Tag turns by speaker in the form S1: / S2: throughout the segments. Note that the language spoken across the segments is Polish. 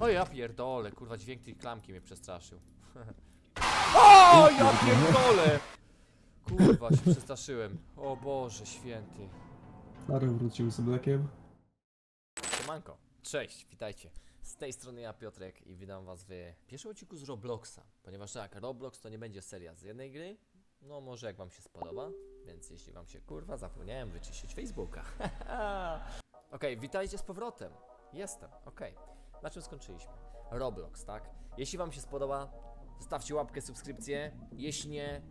S1: O ja pierdolę, kurwa dźwięk tej klamki mnie przestraszył. o ja pierdolę! Kurwa, się przestraszyłem. O Boże święty.
S2: Stary wrócił z mlekiem.
S1: Siemanko, cześć, witajcie. Z tej strony ja Piotrek i witam was w pierwszym odcinku z Robloxa. Ponieważ tak, Roblox to nie będzie seria z jednej gry. No może jak wam się spodoba, więc jeśli wam się kurwa zapomniałem wyczyścić Facebooka. Okej, witajcie z powrotem. Jestem, okej. Na czym skończyliśmy? Roblox, tak? Jeśli wam się spodoba, zostawcie łapkę, subskrypcję. Jeśli nie,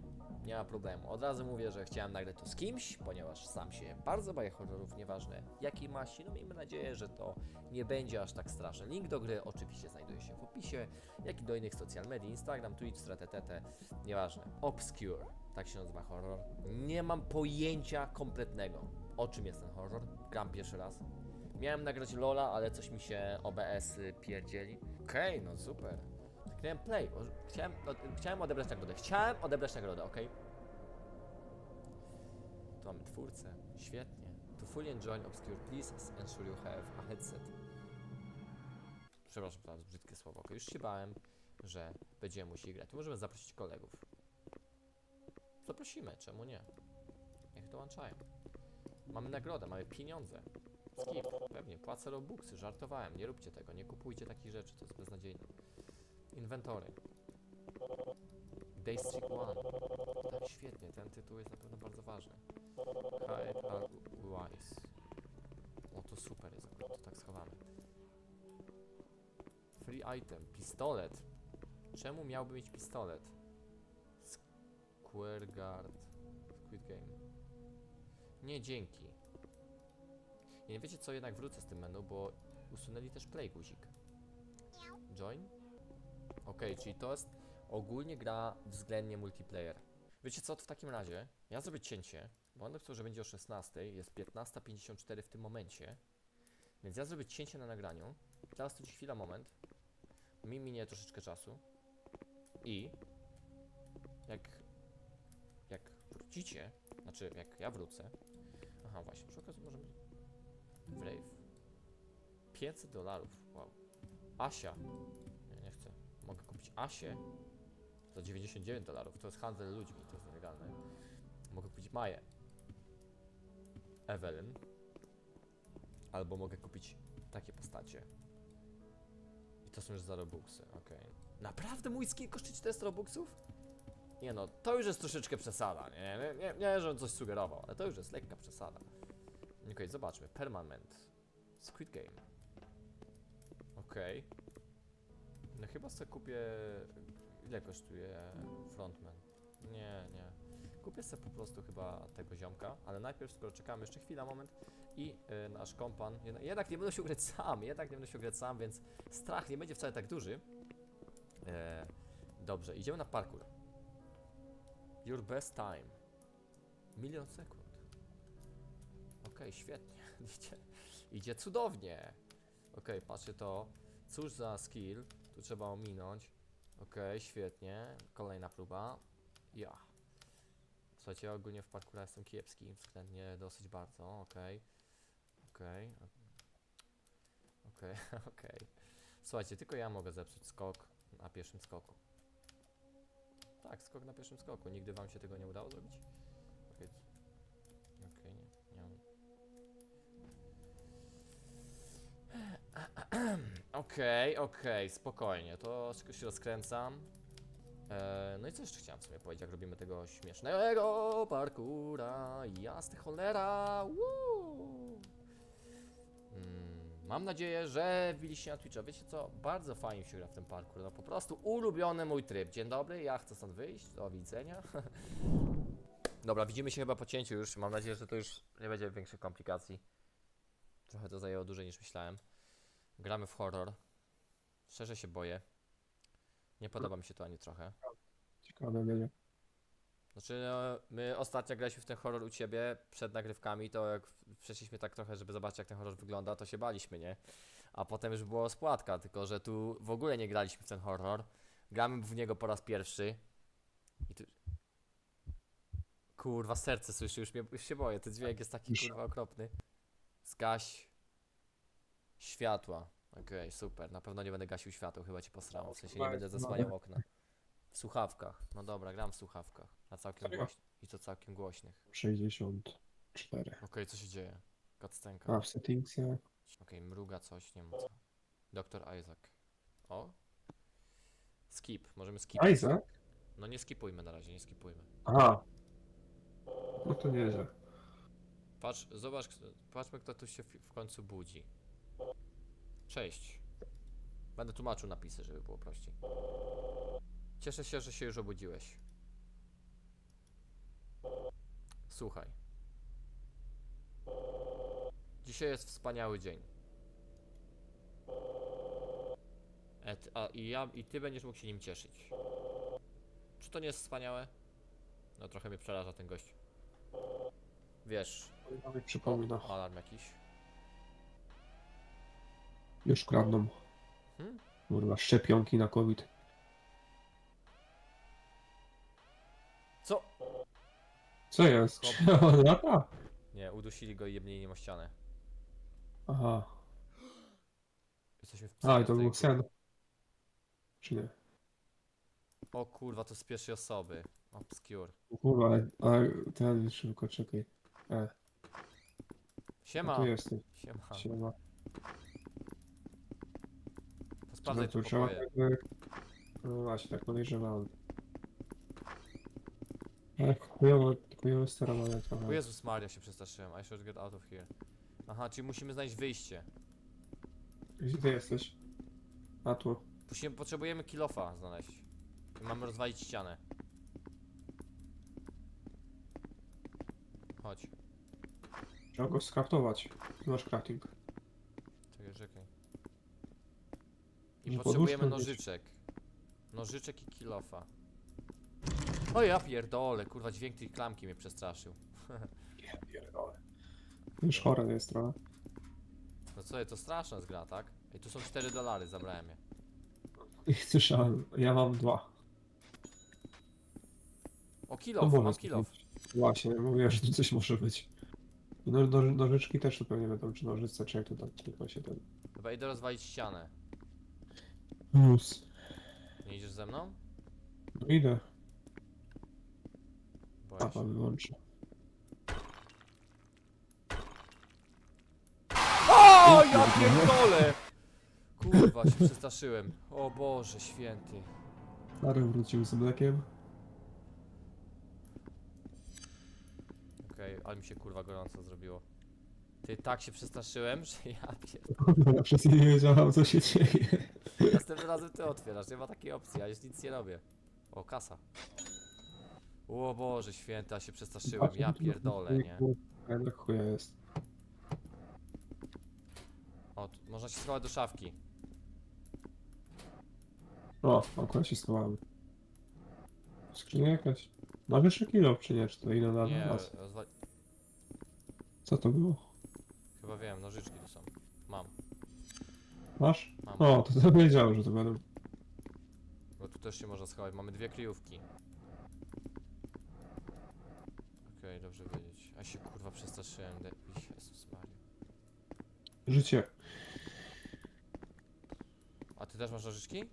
S1: nie ma problemu. Od razu mówię, że chciałem nagrać to z kimś, ponieważ sam się bardzo boję horrorów, nieważne jakiej maści. No miejmy nadzieję, że to nie będzie aż tak straszne. Link do gry oczywiście znajduje się w opisie, jak i do innych social media, Instagram, Twitch, TTT, nieważne. Obscure, tak się nazywa horror. Nie mam pojęcia kompletnego, o czym jest ten horror. Gram pierwszy raz. Miałem nagrać Lola, ale coś mi się OBS pierdzieli. Okej, no super. Kliknąłem play, bo chciałem, chciałem odebrać nagrodę. Chciałem odebrać nagrodę, okej? Tu mamy twórcę. Świetnie. To fully enjoy Obscure, please ensure you have a headset. Przepraszam bardzo, brzydkie słowo. Okay, już się bałem, że będziemy musieli grać. Możemy zaprosić kolegów. Zaprosimy, czemu nie? Niech dołączają. Mamy nagrodę, mamy pieniądze. Skip, pewnie, płacę robuxy, żartowałem. Nie róbcie tego, nie kupujcie takich rzeczy, to jest beznadziejne. Inwentory. Daystreak 1. Tak, świetnie, ten tytuł jest na pewno bardzo ważny. Are wise. O, to super jest, to tak schowamy. Free item, pistolet. Czemu miałby mieć pistolet? Square Guard. Squid Game. Nie, dzięki. Nie wiecie co, jednak wrócę z tym menu, bo usunęli też play guzik. Join? Okej, czyli to jest ogólnie gra względnie multiplayer. Wiecie co, to w takim razie ja zrobię cięcie, bo on chciał, że będzie o 16, jest 15.54 w tym momencie, więc ja zrobię cięcie na nagraniu. Teraz to chwila, moment. Mi minie troszeczkę czasu. I jak jak wrócicie, znaczy jak ja wrócę. Aha, właśnie, przy okazji możemy Brave. 500 dolarów, wow. Asia. Nie, nie chcę. Mogę kupić Asię za 99 dolarów. To jest handel ludźmi, to jest nielegalne. Mogę kupić Maję. Evelyn. Albo mogę kupić takie postacie. I to są już za Robuxy, okej. Naprawdę mój skin kosztuje 400 Robuxów? Nie no, to już jest troszeczkę przesada, nie? Nie, nie, nie że on coś sugerował, ale to już jest lekka przesada. Okej, zobaczmy. Permanent. Squid Game. Okej. No chyba sobie kupię... Ile kosztuje frontman? Nie, nie. Kupię sobie po prostu chyba tego ziomka, ale najpierw, skoro czekamy jeszcze chwila, moment i y, nasz kompan, jednak, jednak nie będę się grać sam, jednak nie będę się grać sam, więc strach nie będzie wcale tak duży. E, dobrze, idziemy na parkour. Your best time. Milion sekund. Okej, świetnie. Idzie, idzie cudownie. Okej, patrzę to. Cóż za skill. Tu trzeba ominąć. Okej, świetnie. Kolejna próba. Ja. Słuchajcie, ogólnie w parkour jestem kiepski. Względnie dosyć bardzo. Okej. Okej. Okej, okej. Słuchajcie, tylko ja mogę zepsuć skok na pierwszym skoku. Tak, skok na pierwszym skoku. Nigdy wam się tego nie udało zrobić? Okej, okej, spokojnie, to się rozkręcam. E, no i co jeszcze chciałem sobie powiedzieć, jak robimy tego śmiesznego parkura, jasny cholera! Mm, mam nadzieję, że wbiliście na Twitcha. Wiecie co, bardzo fajnie się gra w ten parkour, no po prostu ulubiony mój tryb. Dzień dobry, ja chcę stąd wyjść, do widzenia. Dobra, widzimy się chyba po cięciu już, mam nadzieję, że to już nie będzie większych komplikacji. Trochę to zajęło dłużej niż myślałem. Gramy w horror. Szczerze się boję. Nie podoba mi się to ani trochę.
S2: Ciekawe będzie.
S1: Znaczy, no, my ostatnio graliśmy w ten horror u ciebie przed nagrywkami, to jak przeszliśmy tak trochę, żeby zobaczyć jak ten horror wygląda, to się baliśmy, nie? A potem już było spłatka, tylko że tu w ogóle nie graliśmy w ten horror. Gramy w niego po raz pierwszy. I tu... Kurwa, serce słyszy, już, mnie, już się boję, ten dźwięk jest taki kurwa okropny. Zgaś światła. Okej, super. Na pewno nie będę gasił świateł, chyba cię posrałem. W sensie nie będę zasłaniał
S2: nowe.
S1: okna. W słuchawkach. No dobra, gram w słuchawkach. A całkiem
S2: Serio?
S1: głośnych. I to całkiem głośnych.
S2: 64.
S1: Okej, co się dzieje? Cutscenka.
S2: A w settingsie?
S1: Okej, mruga coś, nie wiem co. Doktor Isaac. O? Skip, możemy skip.
S2: Isaac?
S1: No nie skipujmy na razie, nie skipujmy.
S2: Aha. No to nieźle.
S1: Patrz, zobacz, patrzmy kto tu się w w końcu budzi. Cześć. Będę tłumaczył napisy, żeby było prościej. Cieszę się, że się już obudziłeś. Słuchaj. Dzisiaj jest wspaniały dzień. Et, a i ja i ty będziesz mógł się nim cieszyć. Czy to nie jest wspaniałe? No trochę mnie przeraża ten gość. Wiesz,
S2: Mi przypomina.
S1: o, alarm jakiś.
S2: Już kradną. Kurwa, szczepionki na COVID.
S1: Co?
S2: Co jest? Lata?
S1: Nie, udusili go i jebnęli nim o ścianę.
S2: Aha.
S1: Jesteśmy w
S2: A, i to był sen. Czy nie?
S1: O kurwa, to z pierwszej osoby. Obscure.
S2: Kurwa, ale, ale ten szybko, czekaj. E,
S1: Siema!
S2: tu jesteś.
S1: Siema.
S2: Siema.
S1: Sprawdzaj
S2: tu trzeba
S1: pokoje.
S2: No właśnie, tak podejrzewałem. Ale chujowo, chujowo sterowanie trochę.
S1: O Jezus Maria, się przestraszyłem. I should get out of here. Aha, czyli musimy znaleźć wyjście.
S2: Gdzie ty jesteś? A tu.
S1: Musimy, potrzebujemy kilofa znaleźć. I mamy rozwalić ścianę. Chodź.
S2: Trzeba go skraftować. Tu Masz crafting.
S1: Czekaj, czekaj. I
S2: Że
S1: potrzebujemy
S2: poduszkę mieć.
S1: nożyczek. Nożyczek i kilofa. O ja pierdolę, kurwa dźwięk tej klamki mnie przestraszył.
S2: Ja pierdolę. Już chore jest trochę.
S1: No co, to straszna jest gra, tak? Ej, tu są 4 dolary, zabrałem je.
S2: I słyszałem, ja mam dwa.
S1: O, kilof, mam
S2: co
S1: kilof.
S2: Właśnie, mówię, że tu coś może być. No, no, nożyczki też tu pewnie będą, czy nożyce, czy jak to tam tylko się ten...
S1: Dobra, idę rozwalić ścianę.
S2: Plus.
S1: Nie idziesz ze mną?
S2: No idę.
S1: Boję
S2: A,
S1: się.
S2: pan wyłączy.
S1: O, ja pierdolę! Kurwa, się przestraszyłem. O Boże święty.
S2: Stary wrócił z mlekiem.
S1: Okej, ale mi się kurwa gorąco zrobiło. Ty tak się przestraszyłem, że ja pier...
S2: Ja przez nie wiedziałem, co się dzieje.
S1: Razem ty otwierasz, nie ma takiej opcji, ja już nic nie robię. O, kasa. O Boże święty, ja się przestraszyłem, ja pierdolę, nie?
S2: Ale chuja jest.
S1: O, tu, można się schować do szafki.
S2: O, akurat się schowałem. Skrzynia jakaś. Masz jeszcze kilo? Czy to ile na
S1: Nie,
S2: raz?
S1: rozwa...
S2: Co to było?
S1: chyba wiem, nożyczki tu są.
S2: Masz?
S1: mam.
S2: O, to to wiedziałem, że to będą.
S1: Bo tu też się można schować, mamy dwie kryjówki. Okej, dobrze wiedzieć. A się kurwa przestraszyłem, de... Jezus Maria.
S2: Życie.
S1: A ty też masz nożyczki?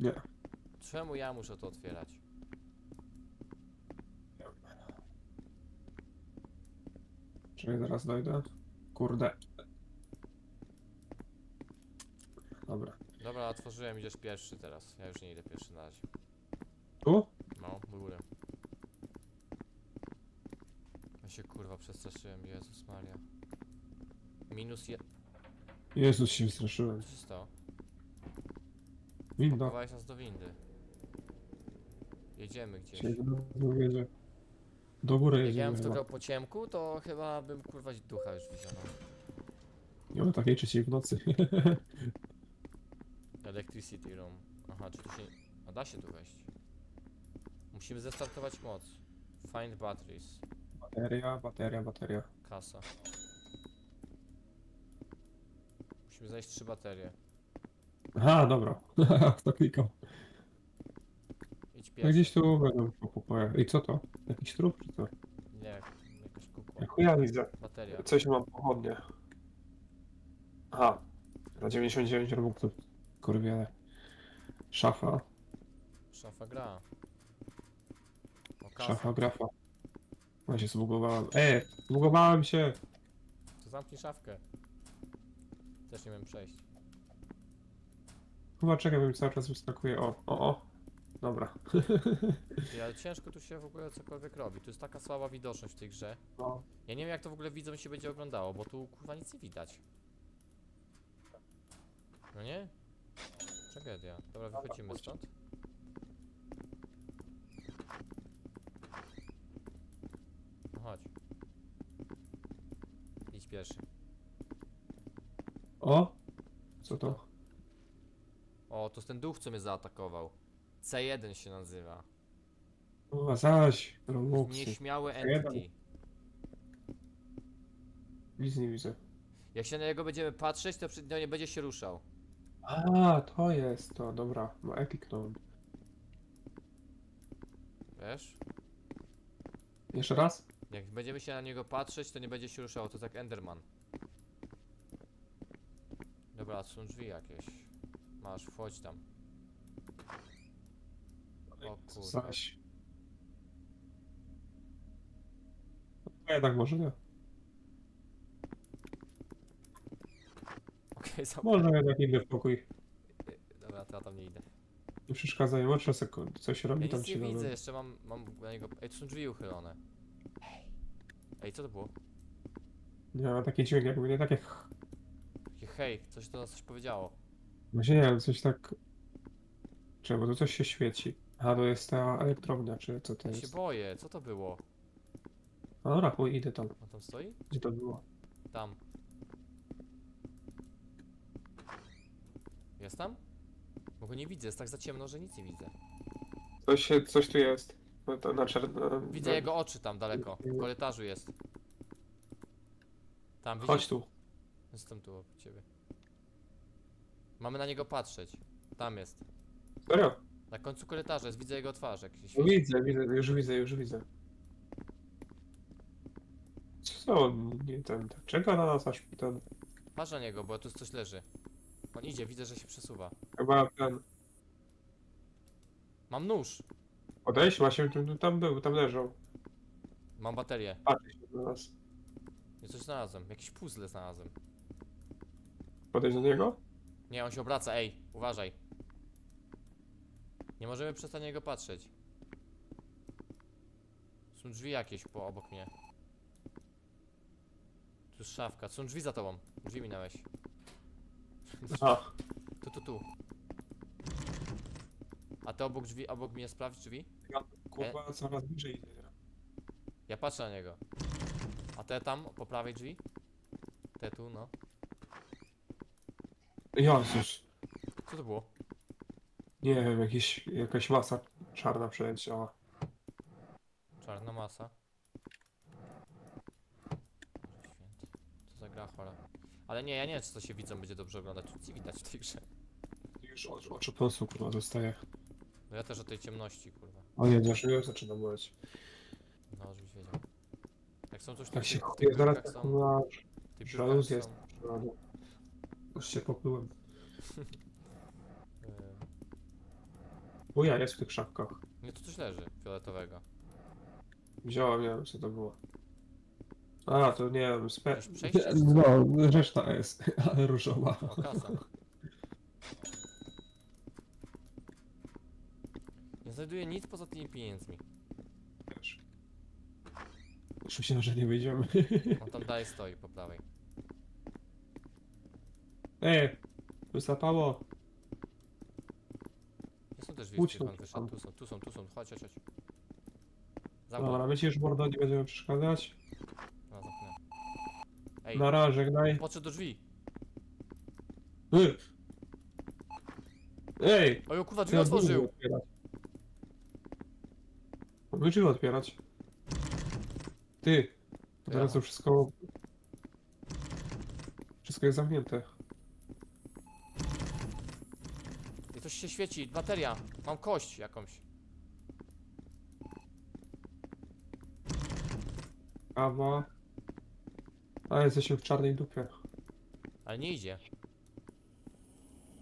S2: Nie.
S1: Czemu ja muszę to otwierać?
S2: Czyli zaraz dojdę. Kurde. Dobra.
S1: Dobra, otworzyłem, idziesz pierwszy teraz. Ja już nie idę pierwszy na razie.
S2: Tu?
S1: No, w górę. Ja się kurwa przestraszyłem, Jezus Maria. Minus je...
S2: Jezus się.
S1: Co się stało?
S2: Winda.
S1: Chowałeś nas do windy. Jedziemy gdzieś.
S2: Się do góry
S1: Jak ja
S2: jedziemy
S1: bym
S2: chyba.
S1: po ciemku, to chyba bym kurwa ducha już widział.
S2: Nie ma takiej trzeciej w nocy.
S1: Electricity room. Aha, czy tu się... A da się tu wejść. Musimy zestartować moc. Find batteries.
S2: bateria, bateria, bateria.
S1: Kasa. Musimy znaleźć trzy baterie.
S2: Aha, dobra. to klikam.
S1: Idź
S2: No
S1: pierwszy.
S2: gdzieś tu będą po. I co to? Jakiś trup czy co?
S1: Nie, jakaś kukła.
S2: Ja chuja widzę.
S1: Bateria.
S2: Coś mam pochodnie. Aha. Na 99 robuxów. Kurwiele. Szafa.
S1: Szafa gra. O.
S2: Szafa grafa. Ja się zbugowałem. E, zbugowałem się!
S1: To zamknij szafkę. Też nie wiem przejść.
S2: Chyba czekaj, bo mi cały czas wyskakuje. O, o, o. Dobra.
S1: Ty, ale ciężko tu się w ogóle cokolwiek robi. Tu jest taka słaba widoczność w tej grze.
S2: No.
S1: Ja nie wiem jak to w ogóle widzom się będzie oglądało, bo tu kurwa nic nie widać. No nie? Tragedia. Dobra, wychodzimy stąd. No chodź. Idź pierwszy.
S2: O! Co to?
S1: O, to jest ten duch, co mnie zaatakował. C1 się nazywa.
S2: O, zaś! Robuxy.
S1: Nieśmiały
S2: C1.
S1: entity.
S2: Nic nie widzę.
S1: Jak się na niego będziemy patrzeć, to przy- no nie będzie się ruszał.
S2: A, to jest to, dobra. No.
S1: Wiesz?
S2: Jeszcze raz?
S1: Jak będziemy się na niego patrzeć, to nie będzie się ruszało. To tak Enderman. Dobra, są drzwi jakieś. Masz, wchodź tam. O kurwa.
S2: Zaś. No jednak może nie. Może jednak idę w pokój.
S1: Dobra, to ja tam nie idę.
S2: Nie przeszkadzają, otrze sekund. Coś robi
S1: Ja
S2: tam
S1: nic nie widzę, jeszcze mam, mam na niego... Ej, tu są drzwi uchylone. Ej, co to było?
S2: Nie ma taki dźwięk, jakby nie takie. ch-
S1: Takie hej, coś do nas coś powiedziało.
S2: Właśnie nie wiem, coś tak. Czemu tu coś się świeci? A to jest ta elektrownia, czy co to
S1: Ja się
S2: jest?
S1: boję, co to było?
S2: No dobra, chuj, idę tam.
S1: On tam stoi?
S2: Gdzie to było?
S1: Tam. Jest tam? Bo go nie widzę, jest tak za ciemno, że nic nie widzę.
S2: Coś, się, coś tu jest. No to na czerno.
S1: Widzę jego oczy tam daleko. W korytarzu jest. Tam, widzisz?
S2: Chodź tu.
S1: Jestem tu obok ciebie. Mamy na niego patrzeć. Tam jest.
S2: Serio?
S1: Na końcu korytarza jest, widzę jego twarz, jak się świeci.
S2: widzę, widzę, już widzę, już widzę. Co on nie ten, tak czeka na nas aż ten,
S1: Patrz na niego, bo tu coś leży. On idzie, widzę, że się przesuwa.
S2: chyba ten,
S1: Mam nóż.
S2: odejść właśnie, tu, tu, tam był, tam leżał,
S1: Mam baterię.
S2: patrzy się na nas.
S1: Coś znalazłem. Jakiś puzzle znalazłem.
S2: Podejść do niego?
S1: Nie, on się obraca, ej, uważaj. Nie możemy przez na niego patrzeć. Są drzwi jakieś po obok mnie. Tu jest szafka. Są drzwi za tobą. Drzwi minąłeś.
S2: Aha,
S1: Tu, tu, tu. A ty obok drzwi, obok mnie sprawdź drzwi?
S2: kurwa, coraz bliżej idzie.
S1: Ja patrzę na niego. A te tam, po prawej drzwi? Te tu, no.
S2: Jezus,
S1: Co to było?
S2: nie wiem, jakiś, jakaś masa czarna przeleciała.
S1: Czarna masa. Boże Święty. Co za gra chora. Ale nie, ja nie wiem, czy to się widzą będzie dobrze oglądać. Tu nic nie widać w tej grze.
S2: Już oczu, oczu pulsu, kurwa.
S1: No ja też o tej ciemności, kurwa.
S2: O nie, zaczyna, zaczyna boleć.
S1: No, żebyś wiedział. Jak są coś
S2: Tak się
S1: w tych
S2: zaraz
S1: piórkach są...
S2: kurwa,
S1: w tych
S2: żaluz
S1: piórkach
S2: jest.
S1: są,
S2: Już się poplułem. Bo ja jest w tych szafkach.
S1: Nie, tu coś leży, fioletowego.
S2: Wziąłem, nie wiem co to było. A, to nie wiem, spe...
S1: Przejście?
S2: No, reszta jest, ale różowa.
S1: Kasa. Nie znajduję nic poza tymi pieniędzmi.
S2: Wiesz. Już myślałem, że nie wyjdziemy.
S1: On tam dalej stoi po prawej.
S2: Ej, wysapało.
S1: Nie są też drzwi, on wyszedł. Tu są, tu są, tu są. Chodź, chodź, chodź. Zamknął.
S2: Dobra, myślisz, mordo, nie będziemy przeszkadzać?
S1: Ej,
S2: Na razie, żegnaj.
S1: podszedł do drzwi.
S2: Ej! Ej!
S1: Oj, o kurwa, drzwi otworzył.
S2: Mogę drzwi otwierać. Ty!
S1: To
S2: Teraz
S1: ja.
S2: to wszystko... Wszystko jest zamknięte.
S1: I coś się świeci, bateria. Mam kość jakąś.
S2: Kawa. A, jesteśmy w czarnej dupie.
S1: Ale nie idzie.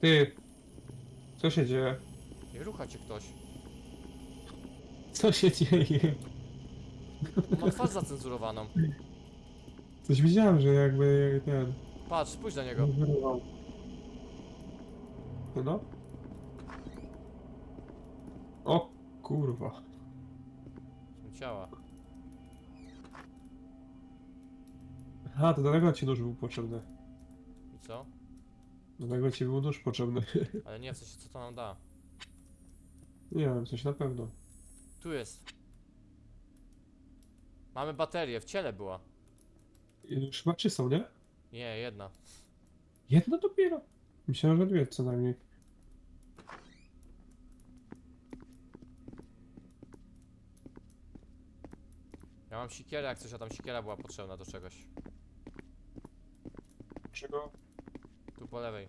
S2: Ty! Co się dzieje?
S1: Nie rucha cię ktoś.
S2: Co się dzieje?
S1: Ma twarz zacenzurowaną.
S2: Coś widziałem, że jakby ten...
S1: Patrz, spójrz na niego.
S2: No no. O kurwa.
S1: Są ciała.
S2: Aha, to dlatego ci nóż był potrzebny.
S1: I co?
S2: Dlatego ci był nóż potrzebny.
S1: Ale nie, w sensie co to nam da?
S2: Nie wiem, coś na pewno.
S1: Tu jest. Mamy baterię, w ciele była.
S2: I Już chyba trzy są, nie?
S1: Nie, jedna.
S2: Jedna dopiero. Myślałem, że dwie co najmniej.
S1: Ja mam sikierę, jak coś, a tam sikiera była potrzebna do czegoś.
S2: Czego?
S1: Tu po lewej.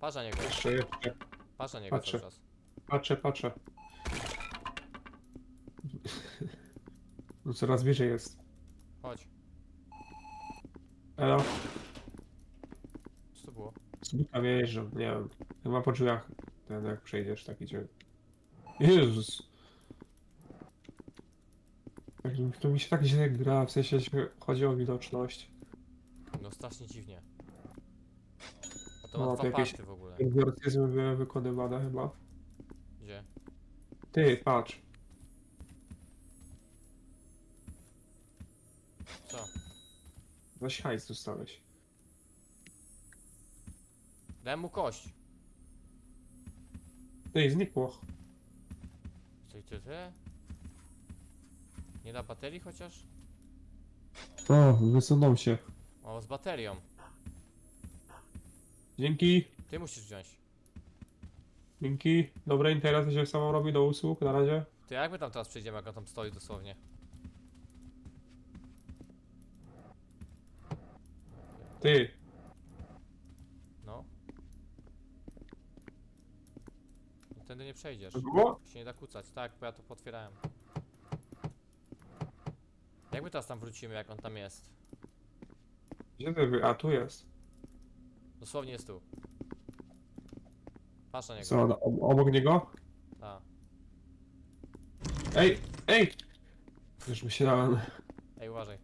S1: Patrz na niego,
S2: Jeszcze, jeszcze.
S1: patrz na niego
S2: Patrzę.
S1: cały czas.
S2: Patrzę, patrzę. No coraz bliżej jest.
S1: Chodź.
S2: Elo,
S1: Co to było?
S2: z buta jeżdżą, nie wiem. Chyba po drzwiach. Ten jak przejdziesz, taki cię. Jezus. To mi się tak źle gra, w sensie jeśli chodzi o widoczność.
S1: No strasznie dziwnie. A to
S2: No,
S1: ma
S2: to
S1: dwa
S2: jakieś-
S1: party w ogóle.
S2: Egzorcyzmy były wykonywane chyba.
S1: Gdzie?
S2: Ty, patrz.
S1: Co?
S2: Zaś hajs dostałeś.
S1: Dałem mu kość.
S2: Ty, znikło.
S1: Co i ty, ty? Nie da baterii chociaż?
S2: O, wysunął się.
S1: O, z baterią.
S2: Dzięki.
S1: Ty musisz wziąć.
S2: Dzięki. Dobra, interes się samo robi do usług, na razie.
S1: Ty jak my tam teraz przejdziemy, jak on tam stoi dosłownie?
S2: Ty,
S1: No. No Tędy nie przejdziesz.
S2: było?
S1: Się nie da kucać. Tak, bo ja to potwierałem. Jak my teraz tam wrócimy, jak on tam jest?
S2: Gdzie ty wy? A, tu jest.
S1: Dosłownie jest tu. Patrz na niego.
S2: Co, ob- obok niego?
S1: A.
S2: Ej, ej! Już myślałem.
S1: Ej, uważaj.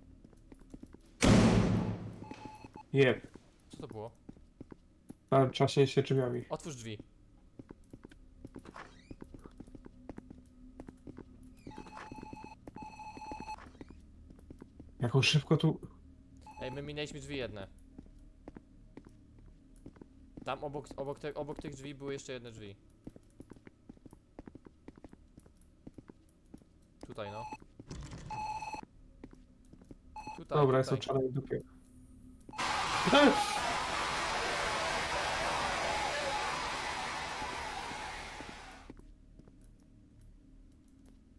S2: Jeb.
S1: Co to było?
S2: Tam czaśnie się drzwiami.
S1: Otwórz drzwi.
S2: Jak on szybko tu...
S1: Ej, my minęliśmy drzwi jedne. Tam obok, obok, te, obok tych drzwi były jeszcze jedne drzwi. Tutaj no. Tutaj,
S2: Dobra, jest
S1: tutaj.
S2: o czarnej dupie.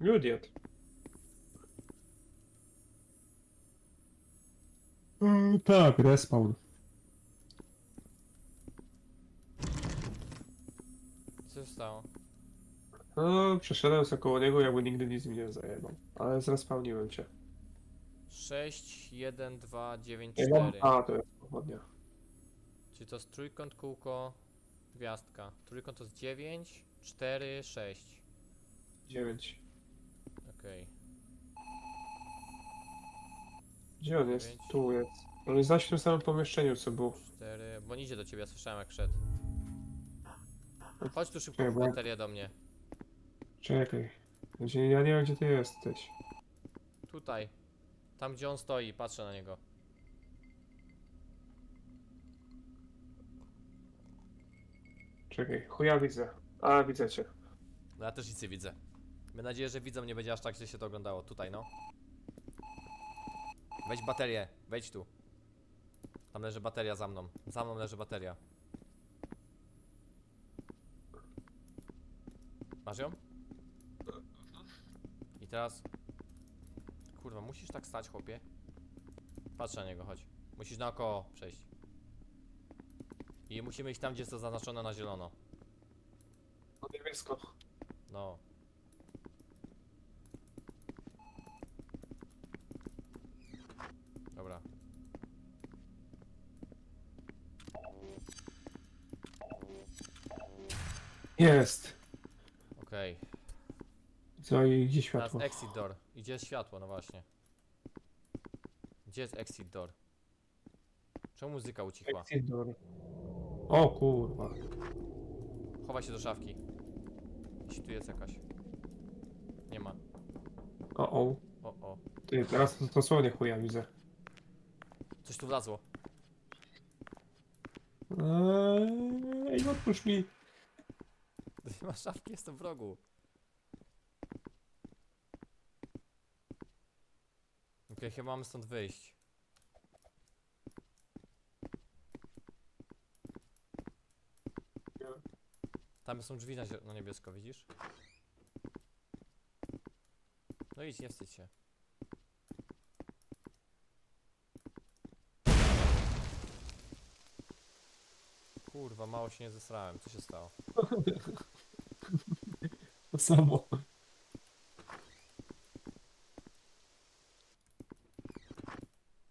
S2: Idiot. Mm, tak, respawn.
S1: Co się stało?
S2: No, przeszedłem sobie koło niego, jakby nigdy nic mi nie zajebał. Ale zrespawniłem cię.
S1: 6, 1, 2, 9,
S2: Ej, mam...
S1: 4.
S2: A, to jest pochodnia.
S1: Czyli to jest trójkąt, kółko, gwiazdka. Trójkąt to jest 9, 4, 6.
S2: 9.
S1: Okej.
S2: Gdzie on jest?
S1: Dziewięć.
S2: Tu jest. On jest zaś w tym samym pomieszczeniu, co był.
S1: 4. Bo nie idzie do ciebie, ja słyszałem jak szedł. Chodź tu szybko
S2: Czekaj,
S1: po
S2: bo ja-
S1: baterię do mnie.
S2: Czekaj. Znaczy, ja nie wiem, gdzie ty jesteś.
S1: Tutaj. Tam gdzie on stoi, patrzę na niego.
S2: Czekaj, chuja widzę. A, widzę cię.
S1: No ja też nic nie widzę. Mam nadzieję, że widzom nie będzie aż tak źle się to oglądało. Tutaj no. Weź baterię, wejdź tu. Tam leży bateria za mną. Za mną leży bateria. Masz ją? I teraz... Kurwa, musisz tak stać, chłopie. Patrz na niego, chodź. Musisz naokoło przejść. I musimy iść tam, gdzie jest to zaznaczone na zielono.
S2: No niebiesko.
S1: No.
S2: Jest!
S1: Okej.
S2: Co i gdzie
S1: Teraz
S2: światło?
S1: exit door. Gdzie jest światło, no właśnie. Gdzie jest exit door? Czemu muzyka ucichła?
S2: Exit door. O kurwa.
S1: Chowaj się do szafki. Jeśli tu jest jakaś. Nie ma.
S2: O o.
S1: O, o.
S2: Ty, teraz to dosłownie chuja widzę.
S1: Coś tu wlazło.
S2: Eee, odpuść mi.
S1: Nie ma szafki, jestem w rogu. Okej, chyba mamy stąd wyjść. Tam są drzwi na, na niebiesko, widzisz? No idź, nie wstydź się. Kurwa, mało się nie zesrałem, co się stało?
S2: To samo.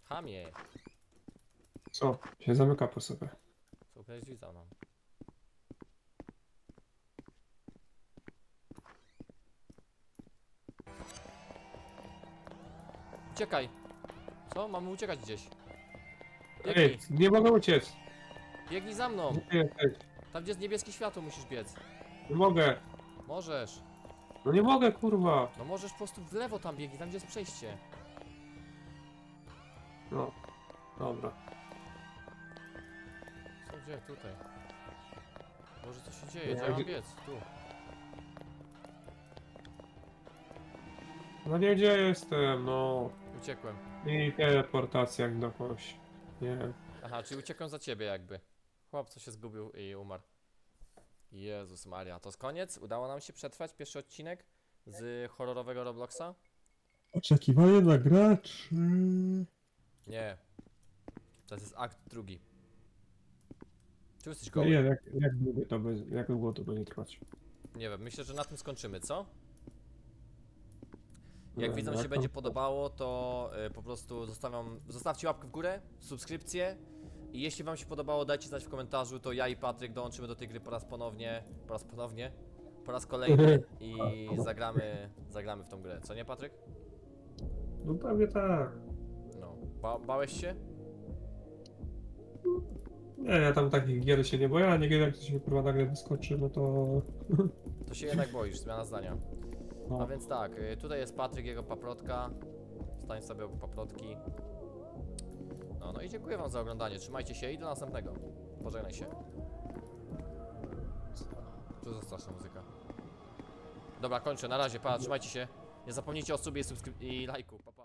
S1: Hamie!
S2: Co? Się zamyka po sobie.
S1: Co ukradłeś drzwi za mną? Uciekaj! Co? Mamy uciekać gdzieś. Biegnij,
S2: Ej, nie mogę uciec.
S1: biegnij za mną!
S2: Ty jesteś?
S1: Tam gdzie jest niebieskie światło musisz biec.
S2: Nie mogę.
S1: Możesz.
S2: No nie mogę, kurwa.
S1: No możesz po prostu w lewo tam biegnij, tam gdzie jest przejście.
S2: No. Dobra.
S1: Co gdzie? Tutaj. Może coś się dzieje,
S2: Nie,
S1: gdzie ja mam
S2: gdzie-
S1: biec? Tu.
S2: No nie, gdzie jestem, no.
S1: Uciekłem.
S2: I teleportacja jak do kogoś. Nie wiem.
S1: Aha, czyli uciekłem za ciebie jakby. Chłop, co się zgubił i umarł. Jezus Maria, to jest koniec? Udało nam się przetrwać pierwszy odcinek z horrorowego Robloxa?
S2: Oczekiwanie na graczy.
S1: Nie. To jest akt drugi. Czy jesteś
S2: Nie
S1: goły?
S2: wiem, jak, jak, długo to będzie, jak długo to będzie trwać.
S1: Nie wiem, myślę, że na tym skończymy, co? Jak widzom się będzie podobało, to y, po prostu zostawiam, zostawcie łapkę w górę, subskrypcję i jeśli wam się podobało, dajcie znać w komentarzu, to ja i Patryk dołączymy do tej gry po raz ponownie, po raz ponownie, po raz kolejny i zagramy, zagramy w tą grę, co nie Patryk?
S2: No prawie tak.
S1: No, ba bałeś się?
S2: Nie, ja tam takich gier się nie boję, a niekiedy jak coś mi kurwa nagle wyskoczy, no to...
S1: To się jednak boisz, zmiana zdania.
S2: No.
S1: A więc tak, y, tutaj jest Patryk, jego paprotka, stań sobie obok paprotki. No, no i dziękuję wam za oglądanie, trzymajcie się i do następnego. Pożegnaj się. Co za straszna muzyka. Dobra, kończę, na razie, pa, trzymajcie się. Nie zapomnijcie o subie i, subskryp- i lajku, pa pa.